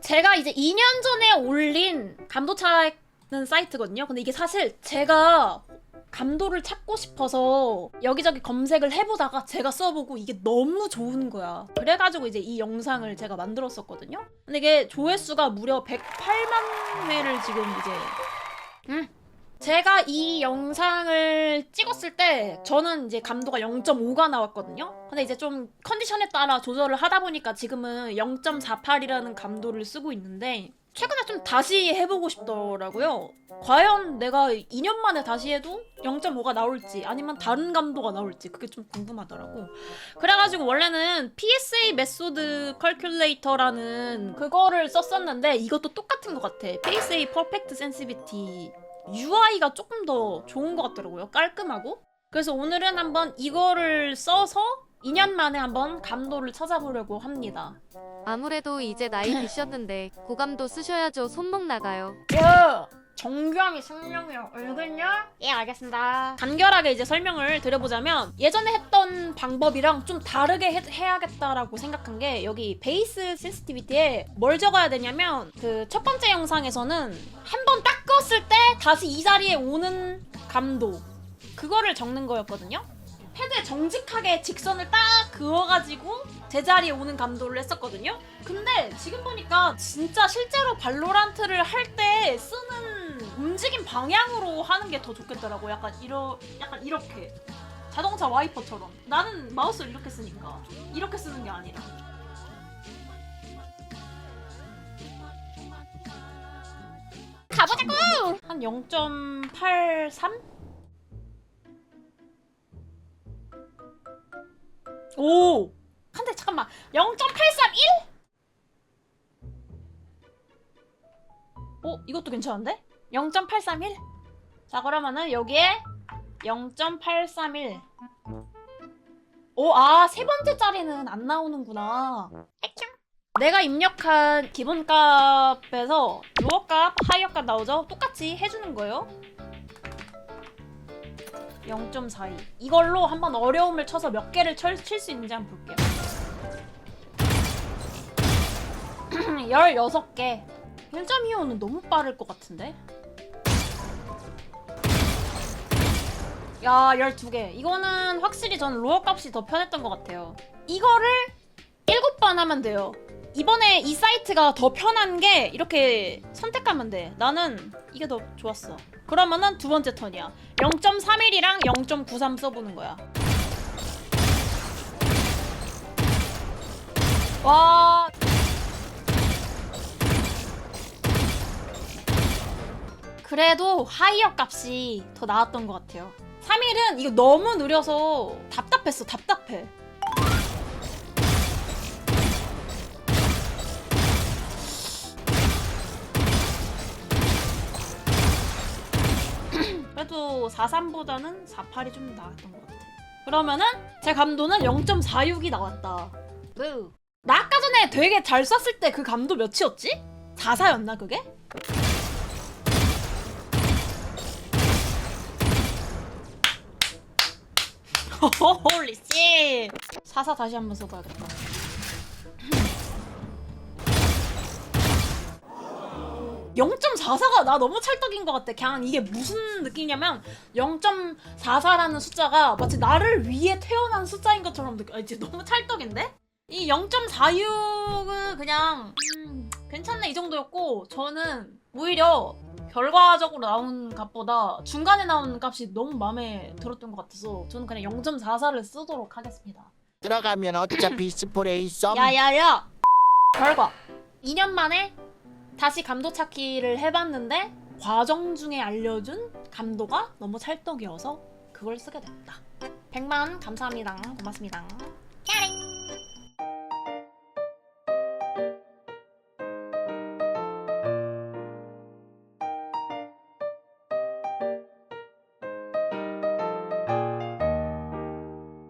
제가 이제 2년 전에 올린 감도차는 사이트거든요. 근데 이게 사실 제가 감도를 찾고 싶어서 여기저기 검색을 해보다가 제가 써보고 이게 너무 좋은 거야. 그래가지고 이제 이 영상을 제가 만들었었거든요. 근데 이게 조회수가 무려 108만 회를 지금 이제 음. 제가 이 영상을 찍었을 때 저는 이제 감도가 0.5가 나왔거든요. 근데 이제 좀 컨디션에 따라 조절을 하다 보니까 지금은 0.48이라는 감도를 쓰고 있는데 최근에 좀 다시 해보고 싶더라고요. 과연 내가 2년 만에 다시 해도 0.5가 나올지 아니면 다른 감도가 나올지 그게 좀 궁금하더라고. 그래가지고 원래는 PSA 메소드 컬큘레이터라는 그거를 썼었는데 이것도 똑같은 것 같아. PSA 퍼펙트 센시비티 UI가 조금 더 좋은 것 같더라고요. 깔끔하고. 그래서 오늘은 한번 이거를 써서 2년 만에 한번 감도를 찾아보려고 합니다. 아무래도 이제 나이 드셨는데 고감도 쓰셔야죠. 손목 나가요. 야! 정규함이 생명이야. 알겠냐? 예, 알겠습니다. 간결하게 이제 설명을 드려보자면 예전에 했던 방법이랑 좀 다르게 해, 해야겠다라고 생각한 게 여기 베이스 센시티비티에 뭘 적어야 되냐면 그 첫 번째 영상에서는 한 번 딱 껐을 때 다시 이 자리에 오는 감도 그거를 적는 거였거든요. 패드에 정직하게 직선을 딱 그어가지고 제자리에 오는 감도를 했었거든요. 근데 지금 보니까 진짜 실제로 발로란트를 할 때 쓰는 움직임 방향으로 하는 게 더 좋겠더라고. 약간 이러 약간 이렇게 자동차 와이퍼처럼. 나는 마우스를 이렇게 쓰니까 이렇게 쓰는 게 아니라. 가보자고. 한 0.83? 오! 근데 잠깐만 0.831? 어? 이것도 괜찮은데? 0.831? 자 그러면은 여기에 0.831 오, 아, 세 번째 자리는 안 나오는구나. 내가 입력한 기본값에서 로어값, 하이어값 나오죠? 똑같이 해주는 거예요. 0.42 이걸로 한번 어려움을 쳐서 몇 개를 칠 수 있는지 한번 볼게요. 16개. 1.25는 너무 빠를 것 같은데? 야 12개. 이거는 확실히 저는 로어 값이 더 편했던 것 같아요. 이거를 7번 하면 돼요 이번에 이 사이트가 더 편한 게 이렇게 선택하면 돼 나는 이게 더 좋았어 그러면은 두 번째 턴이야 0.31이랑 0.93 써보는 거야. 와. 그래도 하이어 값이 더 나았던 것 같아요. 3일은 이거 너무 느려서 답답했어, 답답해. 그래도 43보다는 48이 좀 나았던 것 같아. 그러면은 제 감도는 0.46이 나왔다. 네. 나 아까 전에 되게 잘 쐈을 때 그 감도 몇이었지? 44였나 그게? 홀리 씨. 44 다시 한번 써봐야겠다. 0.44가 나 너무 찰떡인 것 같아. 그냥 이게 무슨 느낌이냐면 0.44라는 숫자가 마치 나를 위해 태어난 숫자인 것처럼 느껴. 아, 이제 너무 찰떡인데? 이 0.46은 그냥 음, 괜찮네 이 정도였고 저는 오히려 결과적으로 나온 값보다 중간에 나온 값이 너무 마음에 들었던 것 같아서 저는 그냥 0.44를 쓰도록 하겠습니다. 들어가면 어차피 스프레이 썸 야야야! 결과 2년 만에 다시 감도 찾기를 해봤는데 과정 중에 알려준 감도가 너무 찰떡이어서 그걸 쓰게 됐다. 100만 감사합니다. 고맙습니다. 짜링!